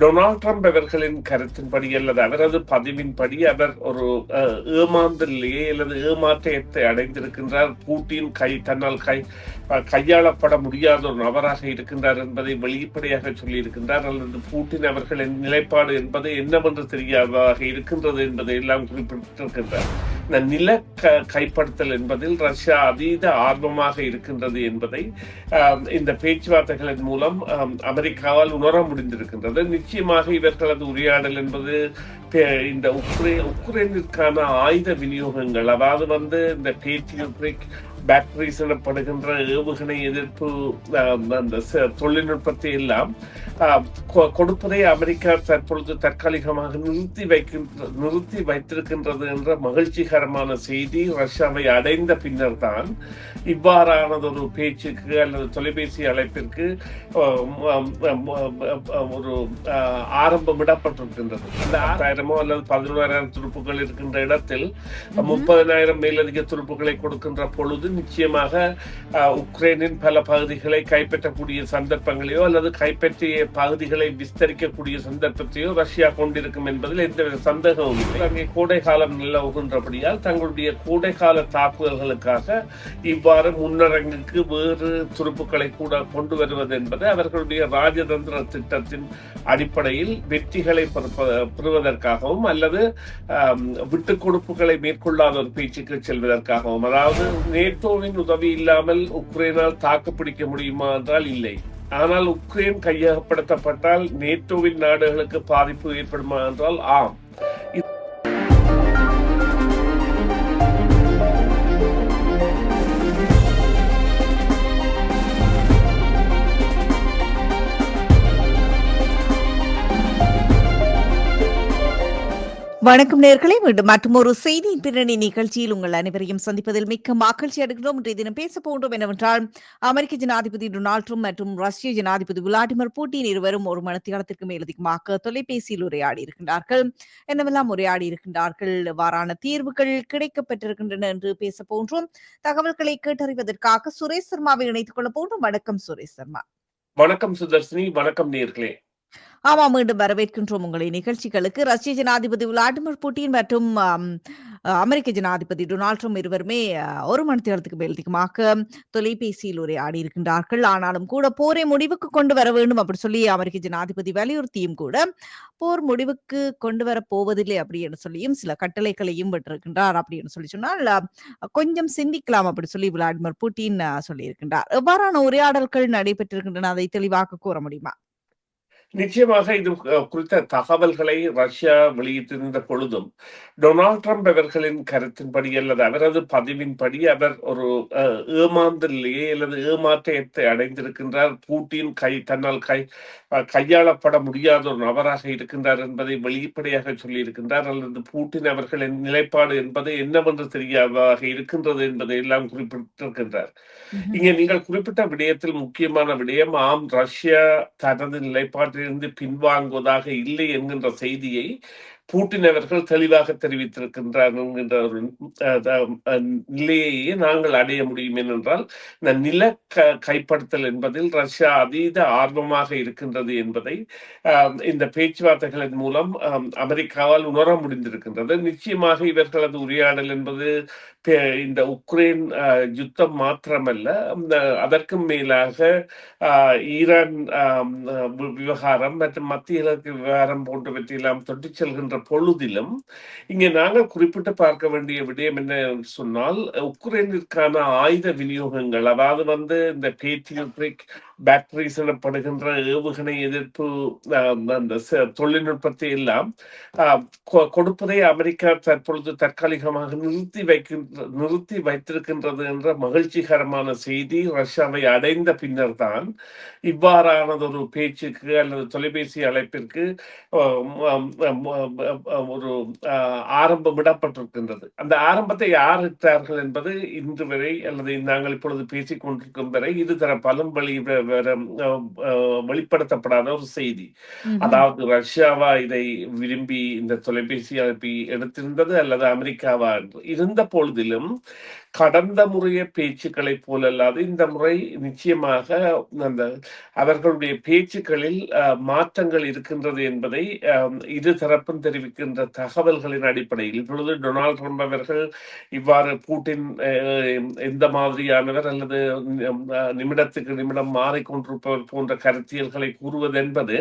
Donald Trump அவர்களின் கருத்தின்படி அல்லது அவரது பதிவின்படி அவர் ஒரு ஏமாந்தலையே அல்லது ஏமாற்றத்தை அடைந்திருக்கின்றார். பூட்டின் கை தன்னால் கை கையாளப்பட முடியாத ஒரு நபராக இருக்கின்றார் என்பதை வெளிப்படையாக சொல்லியிருக்கின்றார். அல்லது பூட்டின் அவர்களின் நிலைப்பாடு என்பது என்னவென்று தெரியாததாக இருக்கின்றது என்பதை எல்லாம் குறிப்பிட்டிருக்கின்றார். இந்த நில க- கைப்படுத்தல் என்பதில் ரஷ்யா அதீத ஆர்வமாக இருக்கின்றது என்பதை இந்த பேச்சுவார்த்தைகளின் மூலம் அமெரிக்காவால் உணர முடிந்திருக்கின்றது. நிச்சயமாக இவர்களது உரையாடல் என்பது பே- இந்த உக்ரை உக்ரைனிற்கான ஆயுத விநியோகங்கள் அதாவது வந்து இந்த பேட்ரியோட்ரிக் பேட்டரி எனப்படுகின்ற ஏவுகணை எதிர்ப்பு அந்த தொழில்நுட்பத்தை எல்லாம் கொ- கொடுப்பதை அமெரிக்கா தற்பொழுது தற்காலிகமாக நிறுத்தி வைக்கின்ற நிறுத்தி வைத்திருக்கின்றது என்ற மகிழ்ச்சிகரமான செய்தி ரஷ்யாவை அடைந்த பின்னர் தான் இவ்வாறானதொரு பேச்சுக்கு அல்லது தொலைபேசி அழைப்பிற்கு ஒரு ஆ, ஆரம்பம் இடப்பட்டிருக்கின்றது அந்த ஆறாயிரமோ அல்லது பதினோராயிரம் துருப்புகள் இருக்கின்ற இடத்தில் முப்பதனாயிரம் மேலதிக துருப்புகளை கொடுக்கின்ற பொழுது நிச்சயமாக உக்ரைனின் பல பகுதிகளை கைப்பற்றக்கூடிய சந்தர்ப்பங்களையோ அல்லது கைப்பற்றிய பகுதிகளை விஸ்தரிக்கக்கூடிய சந்தர்ப்பத்தையோ ரஷ்யா கொண்டிருக்கும் என்பதில் எந்தவித சந்தேகமும் இல்லை. அங்கே கோடை காலம் நிலவுகின்றபடியால் தங்களுடைய கோடை கால தாக்குதல்களுக்காக இவ்வாறு முன்னரங்குக்கு வேறு துருப்புக்களை கூட கொண்டு வருவது என்பது அவர்களுடைய ராஜதந்திர திட்டத்தின் அடிப்படையில் வெற்றிகளை பெறுவதற்காகவும் அல்லது விட்டுக் கொடுப்புகளை மேற்கொள்ளாத ஒரு பேச்சுக்கு செல்வதற்காகவும். அதாவது நேற்று நேட்டோவின் உதவி இல்லாமல் உக்ரைனால் தாக்குப்பிடிக்க முடியுமா என்றால் இல்லை. ஆனால் உக்ரைன் கையகப்படுத்தப்பட்டால் நேட்டோவின் நாடுகளுக்கு பாதிப்பு ஏற்படுமா என்றால் ஆம். வணக்கம் நேர்களே மீண்டும் மற்றும் ஒரு செய்தியின் பின்னணி நிகழ்ச்சியில் உங்கள் அனைவரையும் சந்திப்பதில் மிக்க மகிழ்ச்சி அடைகிறோம். இன்றைய தினம் பேச போன்றோம் என்னவென்றால் அமெரிக்க ஜனாதிபதி டொனால்ட் ட்ரம்ப் மற்றும் ரஷ்ய ஜனாதிபதி விளாடிமிர் புட்டின் இருவரும் ஒரு மணித்தியாலத்திற்கு மேலதிகமாக தொலைபேசியில் உரையாடி இருக்கின்றார்கள் என்னவெல்லாம் உரையாடி இருக்கின்றார்கள் வாரான தீர்வுகள் கிடைக்கப்பெற்றிருக்கின்றன என்று பேச போன்றோம் தகவல்களை கேட்டறிவதற்காக சுரேஷ் சர்மாவை இணைத்துக் கொள்ள போன்றோம் வணக்கம் சுரேஷ் சர்மா. வணக்கம் சுதர்ஷினி வணக்கம் நேர்களே. ஆமா மீண்டும் வரவேற்கின்றோம் உங்களை. நிகழ்ச்சிகளுக்கு ரஷ்ய ஜனாதிபதி விளாடிமிர் புட்டின் மற்றும் அமெரிக்க ஜனாதிபதி டொனால்ட் ட்ரம்ப் இருவருமே ஒரு மணி நேரத்துக்கு மேலதிகமாக தொலைபேசியில் உரையாடி இருக்கின்றார்கள். ஆனாலும் கூட போரை முடிவுக்கு கொண்டு வர வேண்டும் அப்படி சொல்லி அமெரிக்க ஜனாதிபதி வலியுறுத்தியும் கூட போர் முடிவுக்கு கொண்டு வர போவதில்லை அப்படின்னு சொல்லியும் சில கட்டளைகளையும் விட்டிருக்கின்றார் அப்படின்னு சொல்லி சொன்னால் கொஞ்சம் சிந்திக்கலாம் அப்படி சொல்லி விளாடிமிர் புட்டின் சொல்லியிருக்கின்றார். எவ்வாறான உரையாடல்கள் நடைபெற்றிருக்கின்றன? அதை தெளிவாக கூற முடியுமா? நிச்சயமாக இது குறித்த தகவல்களை ரஷ்யா வெளியிட்டிருந்த பொழுதும் டொனால்ட் ட்ரம்ப் அவர்களின் கருத்தின்படி அல்லது அவரது பதிவின்படி அவர் ஒரு அஹ், ஏமாந்தலையே அல்லது ஏமாற்றத்தை அடைந்திருக்கின்றார். பூட்டின் கை தன்னால் கை கையாளப்பட முடியாத ஒரு நபராக இருக்கின்றார் என்பதை வெளிப்படையாக சொல்லியிருக்கின்றார். அல்லது பூட்டின் அவர்களின் நிலைப்பாடு என்பது என்னவென்று தெரியாததாக இருக்கின்றது என்பதை எல்லாம் குறிப்பிட்டிருக்கின்றார். இங்கே நீங்கள் குறிப்பிட்ட விடயத்தில் முக்கியமான விடயம் ஆம் ரஷ்யா தனது நிலைப்பாட்டிலிருந்து பின்வாங்குவதாக இல்லை என்கின்ற செய்தியை பூட்டின் அவர்கள் தெளிவாக தெரிவித்திருக்கின்றார் என்கின்ற ஒரு நிலையையே நாங்கள் அடைய முடியும் ஏனென்றால் இந்த நில க- கைப்படுத்தல் என்பதில் ரஷ்யா அதீத ஆர்வமாக இருக்கின்றது என்பதை இந்த பேச்சுவார்த்தைகளின் மூலம் அமெரிக்காவால் உணர முடிந்திருக்கின்றது. நிச்சயமாக இவர்களது உரையாடல் என்பது இந்த உக்ரைன் யுத்தம் மாத்திரமல்ல அதற்கும் மேலாக ஈரான் விவகாரம் மற்றும் மத்திய கிழக்கு விவகாரம் போன்றவற்றையெல்லாம் தொட்டு செல்கின்ற பொழுதிலும் இங்கே நாங்கள் குறிப்பிட்டு பார்க்க வேண்டிய விடயம் என்ன சொன்னால் உக்ரைனிற்கான ஆயுத விநியோகங்கள் அதாவது வந்து இந்த பேட்ரியோட்ரிக் பேட்டரிஸ் எனப்படுகின்ற ஏவுகணை எதிர்ப்பு அந்த தொழில்நுட்பத்தை எல்லாம் கொ- கொடுப்பதை அமெரிக்கா தற்பொழுது தற்காலிகமாக நிறுத்தி வைக்கின்ற நிறுத்தி வைத்திருக்கின்றது என்ற மகிழ்ச்சிகரமான செய்தி ரஷ்யாவை அடைந்த பின்னர் தான் இவ்வாறானதொரு பேச்சுக்கு அல்லது தொலைபேசி அழைப்பிற்கு ஒரு ஆரம்பம் விடப்பட்டிருக்கின்றது. அந்த ஆரம்பத்தை யார் இட்டார்கள் என்பது இன்று வரை அல்லது நாங்கள் இப்பொழுது பேசிக் கொண்டிருக்கும் வரை இருதரப்பாலும் வெளி வெளிப்படுத்தப்படாத ஒரு செய்தி. அதாவது ரஷ்யாவா இதை விரும்பி இந்த தொலைபேசி அழைப்பை எடுத்திருந்தது அல்லது அமெரிக்காவா என்று இருந்த பொழுதிலும் கடந்த முறைய பேச்சுக்களைப் போலல்லாது இந்த முறை நிச்சயமாக அந்த அவர்களுடைய பேச்சுக்களில் மாற்றங்கள் இருக்கின்றது என்பதை இரு தரப்பும் தெரிவிக்கின்ற தகவல்களின் அடிப்படையில். இப்பொழுது டொனால்ட் ட்ரம்ப் அவர்கள் இவ்வாறு பூட்டின் எந்த மாதிரியானவர் அல்லது நிமிடத்துக்கு நிமிடம் மாறிக்கொண்டிருப்பவர் போன்ற கருத்தியல்களை கூறுவது என்பது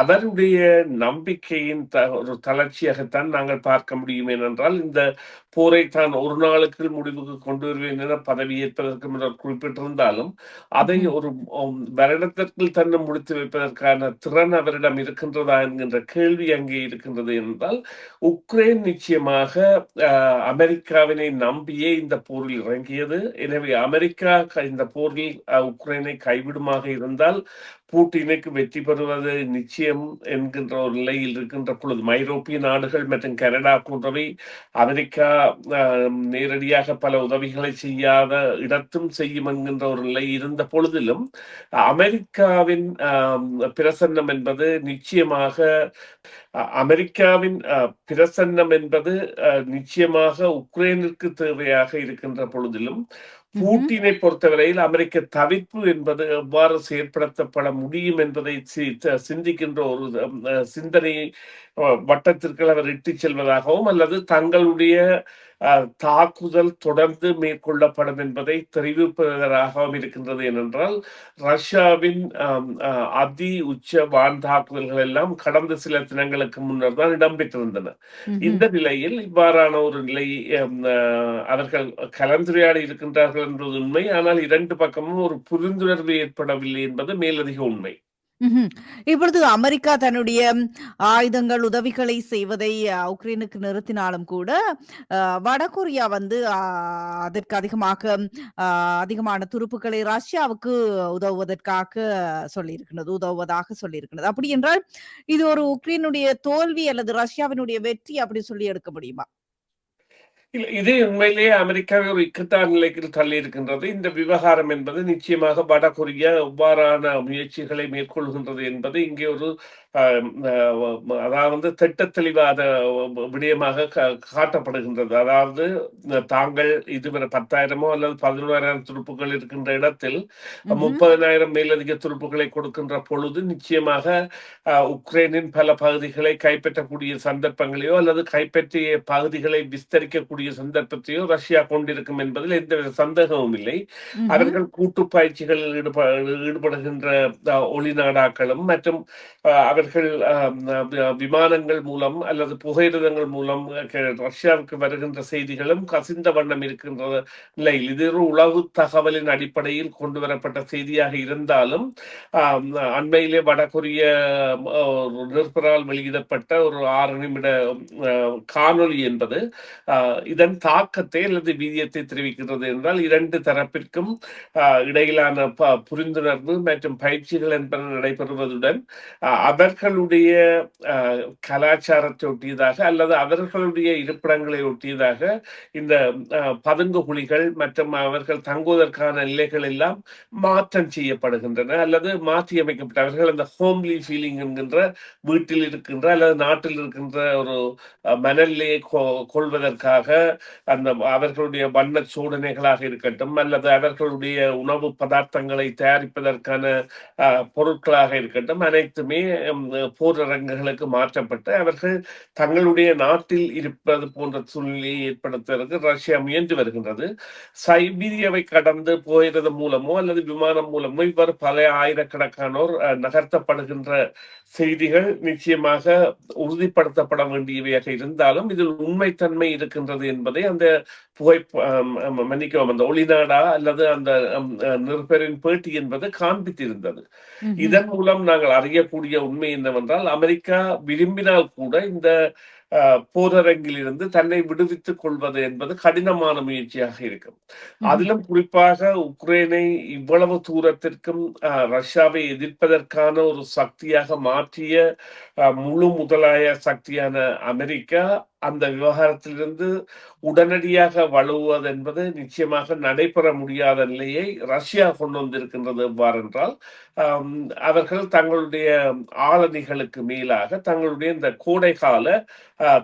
அவருடைய நம்பிக்கையின் த- ஒரு தளர்ச்சியாகத்தான் நாங்கள் பார்க்க முடியும். ஏனென்றால் இந்த போரை தான் ஒரு நாளுக்கு முடிவு முடிவுக்கு கொண்டு வருவேன் என பதவியேற்பதற்கு முன்னர் குறிப்பிட்டிருந்தாலும் அதை. ஒரு வருடத்திற்குள் தன்னை முடித்து வைப்பதற்கான திறன் அவரிடம் இருக்கின்றதா என்கின்ற கேள்வி அங்கே இருக்கின்றது என்றால் உக்ரைன் நிச்சயமாக அமெரிக்காவினை நம்பியே இந்த போரில் இறங்கியது எனவே அமெரிக்கா இந்த போரில் உக்ரைனை கைவிடுமாக இருந்தால் பூட்டினுக்கு வெற்றி பெறுவது நிச்சயம் என்கின்ற ஒரு நிலையில் இருக்கின்ற பொழுது. ஐரோப்பிய நாடுகள் மற்றும் கனடா போன்றவை அமெரிக்கா நேரடியாக பல உதவிகளை செய்யாத இடத்தும் செய்யும் என்கின்ற ஒரு நிலை இருந்த பொழுதிலும் அமெரிக்காவின் பிரசன்னம் என்பது நிச்சயமாக அமெரிக்காவின் பிரசன்னம் என்பது அஹ், நிச்சயமாக உக்ரைனிற்கு தேவையாக இருக்கின்ற பொழுதிலும் பூட்டினை பொறுத்தவரையில் அமெரிக்க தவிர்ப்பு என்பது எவ்வாறு செயற்படுத்தப்பட முடியும் என்பதை சிந்திக்கின்ற ஒரு சிந்தனை வட்டத்திற்கு அவர் இட்டுச் செல்வதாகவும் அல்லது தங்களுடைய தாக்குதல் தொடர்ந்து மேற்கொள்ளப்படும் என்பதை தெரிவிப்பதாகவும் இருக்கின்றது ஏனென்றால் ரஷ்யாவின் அதி உச்ச வான் தாக்குதல்கள் எல்லாம் கடந்த சில தினங்களுக்கு முன்னர் தான் இடம்பெற்றிருந்தன. இந்த நிலையில் இவ்வாறான ஒரு நிலை அவர்கள் கலந்துரையாடி இருக்கின்றார்கள் என்பது உண்மை. ஆனால் இரண்டு பக்கமும் ஒரு புரிந்துணர்வு ஏற்படவில்லை என்பது மேலதிக உண்மை. ம்ஹ்ம். இப்பொழுது அமெரிக்கா தன்னுடைய ஆயுதங்கள், உதவிகளை செய்வதை உக்ரைனுக்கு நிறுத்தினாலும் கூட, அ வடகொரியா வந்து அ அதற்கு அதிகமாக அ அதிகமான துருப்புக்களை ரஷ்யாவுக்கு உதவுவதற்காக சொல்லியிருக்கிறது உதவுவதாக சொல்லியிருக்கிறது. அப்படி என்றால், இது ஒரு உக்ரைனுடைய தோல்வி அல்லது ரஷ்யாவினுடைய வெற்றி அப்படி சொல்லி எடுக்க முடியுமா? இதே இது உண்மையிலேயே அமெரிக்காவை ஒரு இக்கட்டான நிலைக்கு தள்ளி இருக்கின்றது. இந்த விவகாரம் என்பது நிச்சயமாக வடகொரியா எவ்வாறான முயற்சிகளை மேற்கொள்கின்றது என்பது இங்கே ஒரு அதாவது திட்டத் தெளிவாத விடயமாக காட்டப்படுகின்றது. அதாவது தாங்கள் இதுவரை பத்தாயிரமோ அல்லது பதினோராயிரம் துருப்புகள் இருக்கின்ற இடத்தில். முப்பதினாயிரம் மேலதிக துருப்புகளை கொடுக்கின்ற பொழுது நிச்சயமாக உக்ரைனின் பல பகுதிகளை கைப்பற்றக்கூடிய சந்தர்ப்பங்களையோ அல்லது கைப்பற்றிய பகுதிகளை விஸ்தரிக்கக்கூடிய சந்தர்ப்பத்தையோ ரஷ்யா கொண்டிருக்கும் என்பதில் எந்த சந்தேகமும் இல்லை. அவர்கள் கூட்டு பயிற்சிகளில் ஈடுப ஈடுபடுகின்ற ஒளிநாடாக்களும் மற்றும் அஹ், அவர்கள் விமானங்கள் மூலம் அல்லது புகையிரதங்கள் மூலம் ரஷ்யாவுக்கு வருகின்ற செய்திகளும் கசிந்த வண்ணம் இருக்கின்ற நிலையில். இது ஒரு உளவு தகவலின் அடிப்படையில் கொண்டு வரப்பட்ட செய்தியாக இருந்தாலும் அண்மையிலே வடகொரிய நிருபரால் வெளியிடப்பட்ட ஒரு ஆறு நிமிட அஹ், காணொளி என்பது இதன் தாக்கத்தை அல்லது வீதியத்தை தெரிவிக்கிறது என்றால் இரண்டு தரப்பிற்கும் இடையிலான புரிந்துணர்வு மற்றும் பயிற்சிகள் என்பன நடைபெறுவதுடன் அஹ், அவர்களுடைய கலாச்சாரத்தை ஒட்டியதாக அல்லது அவர்களுடைய இருப்பிடங்களை ஒட்டியதாக இந்த பதுங்கு குழிகள் மற்றும் அவர்கள் தங்குவதற்கான நிலைகள் எல்லாம் மாற்றம் செய்யப்படுகின்றன. அல்லது மாற்றி அமைக்கப்பட்ட அவர்கள் அந்த ஹோம்லி ஃபீலிங் என்கின்ற வீட்டில் இருக்கின்ற அல்லது நாட்டில் இருக்கின்ற ஒரு மனநிலையை கொ- கொள்வதற்காக அந்த அவர்களுடைய வண்ண சோதனைகளாக இருக்கட்டும் அல்லது அவர்களுடைய உணவு பதார்த்தங்களை தயாரிப்பதற்கான பொருட்களாக இருக்கட்டும் அனைத்துமே உம், போரரங்குகளுக்கு மாற்றப்பட்டு அவர்கள் தங்களுடைய நாட்டில் இருப்பது போன்ற சூழ்நிலையை ஏற்படுத்துவதற்கு ரஷ்யா முயன்று வருகின்றது சைபீரியாவை கடந்து போகிறது மூலமோ அல்லது விமானம் மூலமோ இவ்வாறு பல ஆயிரக்கணக்கானோர் நகர்த்தப்படுகின்ற செய்திகள் நிச்சயமாக உறுதிப்படுத்தப்பட வேண்டியவையாக இருந்தாலும் இதில் உண்மைத்தன்மை இருக்கின்றது என்பதை அந்த புகை மன்னிக்கவும் அந்த ஒளிநாடா அல்லது அந்த நிருபரின் பேட்டி என்பது காண்பித்திருந்தது. இதன் மூலம் நாங்கள் அறியக்கூடிய உண்மை என்னவென்றால் அமெரிக்கா விரும்பினால் கூட இந்த அஹ், போரரங்கில் இருந்து தன்னை விடுவித்துக் கொள்வது என்பது கடினமான முயற்சியாக இருக்கும். அதிலும் குறிப்பாக உக்ரைனை இவ்வளவு தூரத்திற்கும் ரஷ்யாவை எதிர்ப்பதற்கான ஒரு சக்தியாக மாற்றிய முழு முதலாய சக்தியான அமெரிக்கா அந்த விவகாரத்திலிருந்து உடனடியாக வலுவது என்பது நிச்சயமாக நடைபெற முடியாத நிலையை ரஷ்யா கொண்டு வந்திருக்கின்றது எவ்வாறென்றால் அவர்கள் தங்களுடைய ஆளணிகளுக்கு மேலாக தங்களுடைய இந்த கோடைகால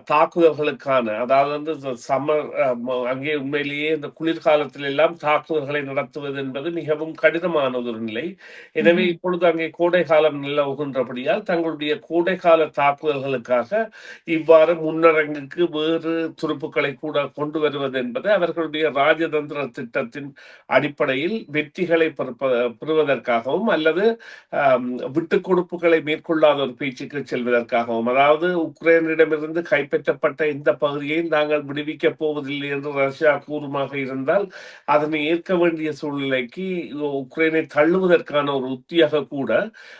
தாக்குதல்களுக்கான அதாவது வந்து சம்மர் அங்கே உண்மையிலேயே இந்த குளிர்காலத்தில் எல்லாம் தாக்குதல்களை நடத்துவது என்பது மிகவும் கடினமான ஒரு நிலை எனவே. இப்பொழுது அங்கே கோடை காலம் நிலவுகின்றபடியால் தங்களுடைய கோடை கால தாக்குதல்களுக்காக இவ்வாறு முன்னரங்குக்கு வேறு துருப்புக்களை கூட கொண்டு வருவது என்பது அவர்களுடைய ராஜதந்திர திட்டத்தின் அடிப்படையில் வெற்றிகளை பெறுவதற்காகவும் அல்லது விட்டுக் கொடுப்புகளை மேற்கொள்ளாத ஒரு பேச்சுக்கு செல்வதற்காகவும் அதாவது உக்ரைனிடமிருந்து கைப்பற்றப்பட்ட இந்த பகுதியை நாங்கள் விடுவிக்கப் போவதில்லை என்று ரஷ்யா கூறுமாக இருந்தால் அதனை ஏற்க வேண்டிய சூழ்நிலைக்கு உக்ரைனை தள்ளுவதற்கான ஒரு உத்தியாக கூட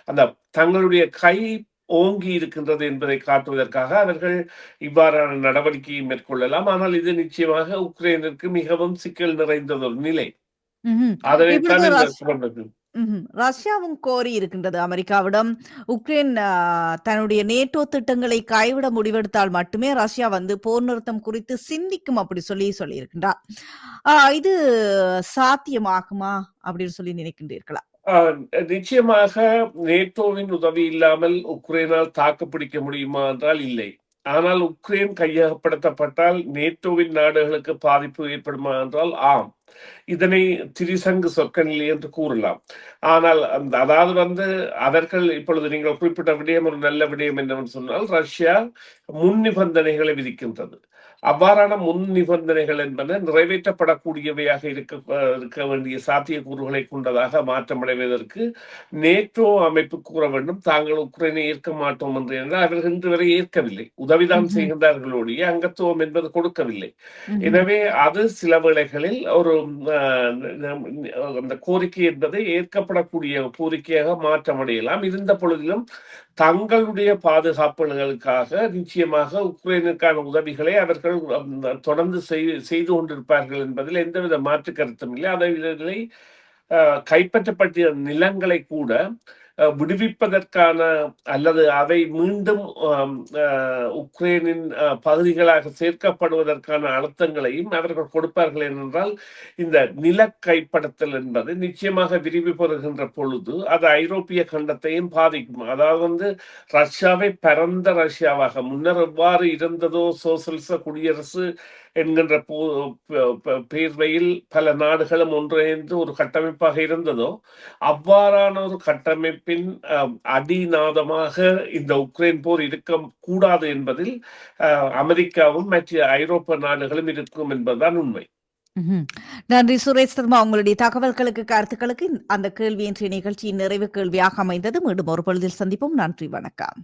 அந்த தங்களுடைய கை ஓங்கி இருக்கின்றது என்பதை காட்டுவதற்காக அவர்கள் இவ்வாறான நடவடிக்கையை மேற்கொள்ளலாம். ஆனால் இது நிச்சயமாக உக்ரைனிற்கு மிகவும் சிக்கல் நிறைந்தது ஒரு நிலை. ம்ஹும். அதனைத்தான் ரஷ்யாவும் கோரி இருக்கின்றது அமெரிக்காவிடம். உக்ரைன் தன்னுடைய நேட்டோ திட்டங்களை கைவிட முடிவெடுத்தால் மட்டுமே ரஷ்யா வந்து போர் நிறுத்தம் குறித்து சிந்திக்கும் அப்படி சொல்லி சொல்லியிருக்கின்றார். ஆ, இது சாத்தியமாகுமா அப்படின்னு சொல்லி நினைக்கின்றீர்களா? நிச்சயமாக நேட்டோவின் உதவி இல்லாமல் உக்ரைனால் தாக்குப்பிடிக்க முடியுமா என்றால் இல்லை. ஆனால் உக்ரைன் கையகப்படுத்தப்பட்டால் நேட்டோவின் நாடுகளுக்கு பாதிப்பு ஏற்படுமா என்றால் ஆம். இதனை திரிசங்கு சொற்கநிலை என்று கூறலாம். ஆனால் அந்த அதாவது வந்து அவர்கள் இப்பொழுது நீங்கள் குறிப்பிட்ட விடயம் ஒரு நல்ல விடயம் என்னவென்று சொன்னால் ரஷ்யா முன் நிபந்தனைகளை விதிக்கின்றது. அவ்வாறான முன் நிபந்தனைகள் என்பன நிறைவேற்றப்படக்கூடியவையாக இருக்க இருக்க வேண்டிய சாத்தியக்கூறுகளை கொண்டதாக மாற்றமடைவதற்கு நேட்டோ அமைப்பு கூற வேண்டும் தாங்கள் உக்ரைனை ஏற்க மாட்டோம் என்று என்றால் அவர்கள் இன்று வரை ஏற்கவில்லை உதவிதான். செய்கின்றார்களுடைய அங்கத்துவம் என்பது கொடுக்கவில்லை. எனவே அது சில வேளைகளில் ஒரு அந்த கோரிக்கை என்பதை ஏற்கப்படக்கூடிய கோரிக்கையாக மாற்றமடையலாம் இருந்த பொழுதிலும் தங்களுடைய பாதுகாப்புகளுக்காக நிச்சயமாக உக்ரைனுக்கான உதவிகளை அவர்கள் தொடர்ந்து செய்- செய்து கொண்டிருப்பார்கள் என்பதில் எந்தவித மாற்று கருத்தும் இல்லை. அதை ஆஹ், கைப்பற்றப்பட்ட நிலங்களை கூட விடுவிப்பதற்கான அல்லது அவை மீண்டும் ஆஹ், உக்ரைனின் ஆஹ், பகுதிகளாக சேர்க்கப்படுவதற்கான அழுத்தங்களையும் அவர்கள் கொடுப்பார்கள் என்றால் இந்த நில கைப்படத்தல் என்பது நிச்சயமாக விரிவு பெறுகின்ற பொழுது அது ஐரோப்பிய கண்டத்தையும் பாதிக்கும். அதாவது வந்து ரஷ்யாவை பரந்த ரஷ்யாவாக முன்னர் எவ்வாறு இருந்ததோ சோசலிச குடியரசு என்கின்ற போ- பேர்வையில் பல நாடுகளும் ஒன்றிணைந்து ஒரு கட்டமைப்பாக இருந்ததோ அவ்வாறான ஒரு கட்டமைப்பு அமைப்பின் அடிநாதமாக இந்த உக்ரைன் போர் இருக்க கூடாது என்பதில் அமெரிக்காவும் மற்ற ஐரோப்பிய நாடுகளும் இருக்கும் என்பதுதான் உண்மை. நன்றி சுரேஷ் சர்மா. உங்களுடைய தகவல்களுக்கு கருத்துக்களுக்கு அந்த கேள்வி இன்றைய நிகழ்ச்சியின் நிறைவு கேள்வியாக அமைந்தது. மீண்டும் ஒரு பொழுதில் சந்திப்போம். நன்றி. வணக்கம்.